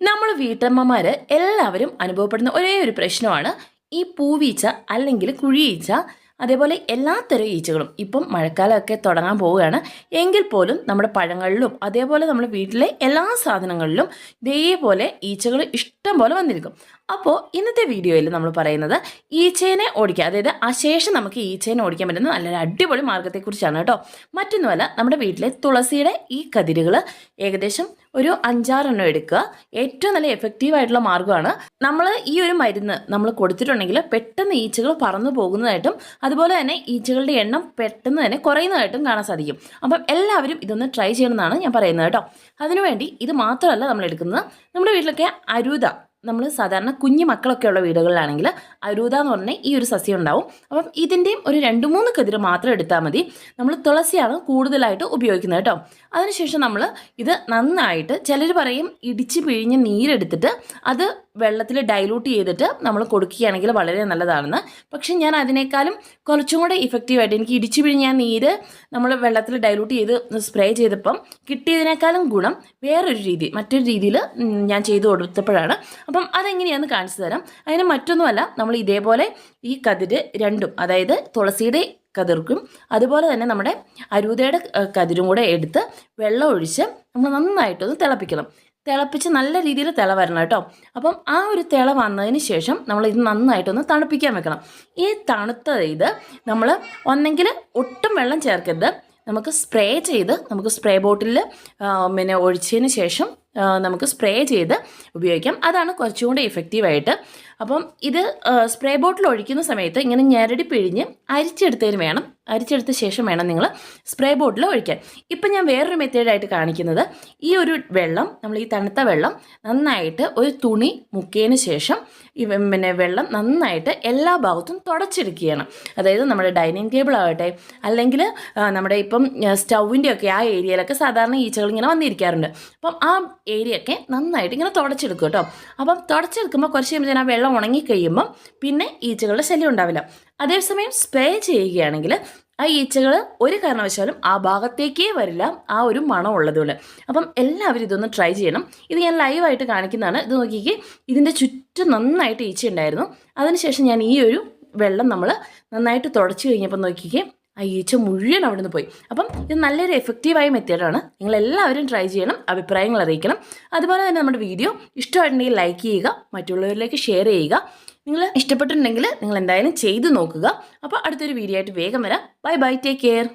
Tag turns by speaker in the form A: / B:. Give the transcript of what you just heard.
A: നമ്മൾ വീട്ടമ്മമാർ എല്ലാവരും അനുഭവപ്പെടുന്ന ഒരേ ഒരു പ്രശ്നമാണ് ഈ പൂവീച്ച അല്ലെങ്കിൽ കുഴിയീച്ച അതേപോലെ എല്ലാത്തരം ഈച്ചകളും. ഇപ്പം മഴക്കാലമൊക്കെ തുടങ്ങാൻ പോവുകയാണ്. എങ്കിൽ പോലും നമ്മുടെ പഴങ്ങളിലും അതേപോലെ നമ്മുടെ വീട്ടിലെ എല്ലാ സാധനങ്ങളിലും ഇതേപോലെ ഈച്ചകൾ ഇഷ്ടം പോലെ വന്നിരിക്കും. അപ്പോൾ ഇന്നത്തെ വീഡിയോയിൽ നമ്മൾ പറയുന്നത് ഈച്ചേനെ ഓടിക്കുക അതായത് അശേഷം നമുക്ക് ഈച്ചേനെ ഓടിക്കാൻ പറ്റുന്ന നല്ലൊരു അടിപൊളി മാർഗത്തെക്കുറിച്ചാണ് കേട്ടോ. മറ്റൊന്നുമല്ല നമ്മുടെ വീട്ടിലെ തുളസിയുടെ ഈ കതിരുകൾ ഏകദേശം ഒരു അഞ്ചാറെണ്ണം എടുക്കുക. ഏറ്റവും നല്ല എഫക്റ്റീവ് ആയിട്ടുള്ള മാർഗമാണ് നമ്മൾ ഈ ഒരു മരുന്ന് നമ്മൾ കൊടുത്തിട്ടുണ്ടെങ്കിൽ പെട്ടെന്ന് ഈച്ചകൾ പറന്നു പോകുന്നതായിട്ടും അതുപോലെ തന്നെ ഈച്ചകളുടെ എണ്ണം പെട്ടെന്ന് തന്നെ കുറയുന്നതായിട്ടും കാണാൻ സാധിക്കും. അപ്പം എല്ലാവരും ഇതൊന്ന് ട്രൈ ചെയ്യണമെന്നാണ് ഞാൻ പറയുന്നത് കേട്ടോ. അതിനുവേണ്ടി ഇത് മാത്രമല്ല നമ്മൾ എടുക്കുന്നത് നമ്മുടെ വീട്ടിലൊക്കെ അരുത. നമ്മൾ സാധാരണ കുഞ്ഞു മക്കളൊക്കെ ഉള്ള വീടുകളിലാണെങ്കിൽ അരൂത എന്ന് പറഞ്ഞാൽ ഈ ഒരു സസ്യം ഉണ്ടാവും. അപ്പം ഇതിന്റെയും ഒരു രണ്ട് മൂന്ന് കതിര് മാത്രം എടുത്താൽ മതി. നമ്മൾ തുളസിയാണ് കൂടുതലായിട്ട് ഉപയോഗിക്കുന്നത് കേട്ടോ. അതിനുശേഷം നമ്മൾ ഇത് നന്നായിട്ട് ചിലർ പറയും ഇടിച്ച് പിഴിഞ്ഞ് നീരെടുത്തിട്ട് അത് വെള്ളത്തിൽ ഡൈലൂട്ട് ചെയ്തിട്ട് നമ്മൾ കൊടുക്കുകയാണെങ്കിൽ വളരെ നല്ലതാണെന്ന്. പക്ഷേ ഞാൻ അതിനേക്കാളും കുറച്ചും കൂടെ ഇഫക്റ്റീവായിട്ട് എനിക്ക് ഇടിച്ചു പിഴിഞ്ഞ നീര് നമ്മൾ വെള്ളത്തിൽ ഡൈലൂട്ട് ചെയ്ത് സ്പ്രേ ചെയ്തപ്പം കിട്ടിയതിനേക്കാളും ഗുണം വേറൊരു രീതി മറ്റൊരു രീതിയിൽ ഞാൻ ചെയ്തു കൊടുത്തപ്പോഴാണ്. അപ്പം അതെങ്ങനെയാണെന്ന് കാണിച്ചു തരാം. അതിന് മറ്റൊന്നുമല്ല നമ്മൾ ഇതേപോലെ ഈ കതിര് രണ്ടും അതായത് തുളസിയുടെ കതിർക്കും അതുപോലെ തന്നെ നമ്മുടെ അരൂതയുടെ കതിരും കൂടെ എടുത്ത് വെള്ളം ഒഴിച്ച് നമ്മൾ നന്നായിട്ടൊന്ന് തിളപ്പിക്കണം. തിളപ്പിച്ച് നല്ല രീതിയിൽ തിള വരണം കേട്ടോ. അപ്പം ആ ഒരു തിള വന്നതിന് ശേഷം നമ്മൾ ഇത് നന്നായിട്ടൊന്ന് തണുപ്പിക്കാൻ വെക്കണം. ഈ തണുത്ത ഇത് നമ്മൾ ഒന്നെങ്കിൽ ഒട്ടും വെള്ളം ചേർക്കരുത്. നമുക്ക് സ്പ്രേ ചെയ്ത് നമുക്ക് സ്പ്രേ ബോട്ടിലിൽ പിന്നെ ഒഴിച്ചതിന് ശേഷം നമുക്ക് സ്പ്രേ ചെയ്ത് ഉപയോഗിക്കാം. അതാണ് കുറച്ചുകൂടി ഇഫക്റ്റീവായിട്ട് അപ്പം ഇത് സ്പ്രേ ബോട്ടിൽ ഒഴിക്കുന്ന സമയത്ത് ഇങ്ങനെ ഞെരടി പിഴിഞ്ഞ് അരിച്ചെടുത്തതിന് വേണം. അരിച്ചെടുത്ത ശേഷം വേണം നിങ്ങൾ സ്പ്രേ ബോട്ടിൽ ഒഴിക്കാൻ. ഇപ്പം ഞാൻ വേറൊരു മെത്തേഡായിട്ട് കാണിക്കുന്നത്. ഈ ഒരു വെള്ളം നമ്മൾ ഈ തണുത്ത വെള്ളം നന്നായിട്ട് ഒരു തുണി മുക്കിയതിന് ശേഷം പിന്നെ വെള്ളം നന്നായിട്ട് എല്ലാ ഭാഗത്തും തുടച്ചെടുക്കുകയാണ്. അതായത് നമ്മുടെ ഡൈനിങ് ടേബിൾ ആവട്ടെ അല്ലെങ്കിൽ നമ്മുടെ ഇപ്പം സ്റ്റൗവിന്റെ ഒക്കെ ആ ഏരിയയിലൊക്കെ സാധാരണ ഈച്ചകൾ ഇങ്ങനെ വന്നിരിക്കാറുണ്ട്. അപ്പം ആ ഏരിയ ഒക്കെ നന്നായിട്ട് ഇങ്ങനെ തുടച്ചെടുക്കും കേട്ടോ. അപ്പം തുടച്ചെടുക്കുമ്പോൾ കുറച്ച് കഴിയുമ്പോൾ ആ വെള്ളം ഉണങ്ങിക്കഴിയുമ്പം പിന്നെ ഈച്ചകളുടെ ശല്യം ഉണ്ടാവില്ല. അതേസമയം സ്പ്രേ ചെയ്യുകയാണെങ്കിൽ ആ ഈച്ചകൾ ഒരു കാരണവശാലും ആ ഭാഗത്തേക്കേ വരില്ല. ആ ഒരു മണം ഉള്ളതുകൊണ്ട്. അപ്പം എല്ലാവരും ഇതൊന്ന് ട്രൈ ചെയ്യണം. ഇത് ഞാൻ ലൈവായിട്ട് കാണിക്കുന്നതാണ്. ഇത് നോക്കിക്കേ ഇതിന്റെ ചുറ്റും നന്നായിട്ട് ഈച്ച ഉണ്ടായിരുന്നു അതിനുശേഷം ഞാൻ ഈ ഒരു വെള്ളം നമ്മൾ നന്നായിട്ട് തുടച്ചു കഴിഞ്ഞപ്പോൾ നോക്കിക്കേ ആ മുഴുവൻ അവിടെ നിന്ന് പോയി. അപ്പം ഇത് നല്ലൊരു എഫക്റ്റീവായ മെത്തേഡാണ് നിങ്ങൾ എല്ലാവരും ട്രൈ ചെയ്യണം അഭിപ്രായങ്ങൾ അറിയിക്കണം. അതുപോലെ തന്നെ നമ്മുടെ വീഡിയോ ഇഷ്ടമായിട്ടുണ്ടെങ്കിൽ ലൈക്ക് ചെയ്യുക മറ്റുള്ളവരിലേക്ക് ഷെയർ ചെയ്യുക. നിങ്ങൾ ഇഷ്ടപ്പെട്ടിട്ടുണ്ടെങ്കിൽ നിങ്ങൾ എന്തായാലും ചെയ്തു നോക്കുക. അപ്പോൾ അടുത്തൊരു വീഡിയോ ആയിട്ട് വേഗം വരാം. Bye bye take care